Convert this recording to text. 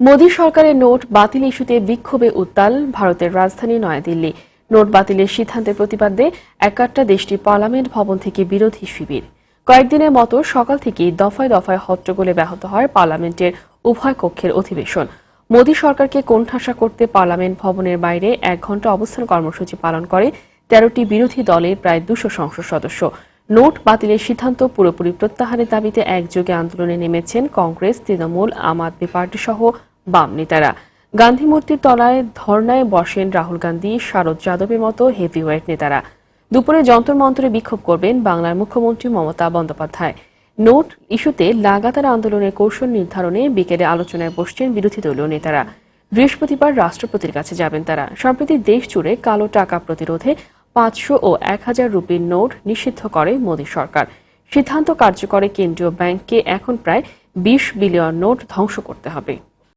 মোদী সরকারের নোট বাতিল ইস্যুতে বিক্ষোভে উত্তাল ভারতের রাজধানী নয়াদিল্লি। নোট বাতিলের সিদ্ধান্তের প্রতিবাদে একাট্টা দেশটির পার্লামেন্ট ভবন থেকে বিরোধী শিবির। কয়েকদিনের মতো সকাল থেকেই দফায় দফায় হট্টগোলে ব্যাহত হয় পার্লামেন্টের উভয় কক্ষের অধিবেশন। মোদী সরকারকে কোণঠাসা করতে পার্লামেন্ট ভবনের বাইরে এক ঘণ্টা অবস্থান কর্মসূচি পালন করে তেরোটি বিরোধী দলের প্রায় দুশো সংসদ সদস্য। নোট বাতিলের সিদ্ধান্ত পুরোপুরি প্রত্যাহারের দাবিতে একযোগে আন্দোলনে নেমেছেন কংগ্রেস, তৃণমূল, আম আদমি পার্টি সহ বাম নেতারা। গান্ধী মূর্তির তলায় ধর্নায় বসেন রাহুল গান্ধী, শারদ যাদবের মতো হেভিওয়েট নেতারা। দুপুরে যন্তর মন্তরে বিক্ষোভ করবেন বাংলার মুখ্যমন্ত্রী মমতা বন্দ্যোপাধ্যায়। নোট ইস্যুতে লাগাতার আন্দোলনের কৌশল নির্ধারণে বিকেলে আলোচনায় বসছেন বিরোধী দলীয় নেতারা। বৃহস্পতিবার রাষ্ট্রপতির কাছে যাবেন তারা। সম্প্রতি দেশ জুড়ে কালো টাকা প্রতিরোধে পাঁচশো ও এক হাজার রুপির নোট নিষিদ্ধ করে মোদী সরকার। সিদ্ধান্ত কার্যকরে কেন্দ্রীয় ব্যাংককে এখন প্রায় বিশ বিলিয়ন নোট ধ্বংস করতে হবে।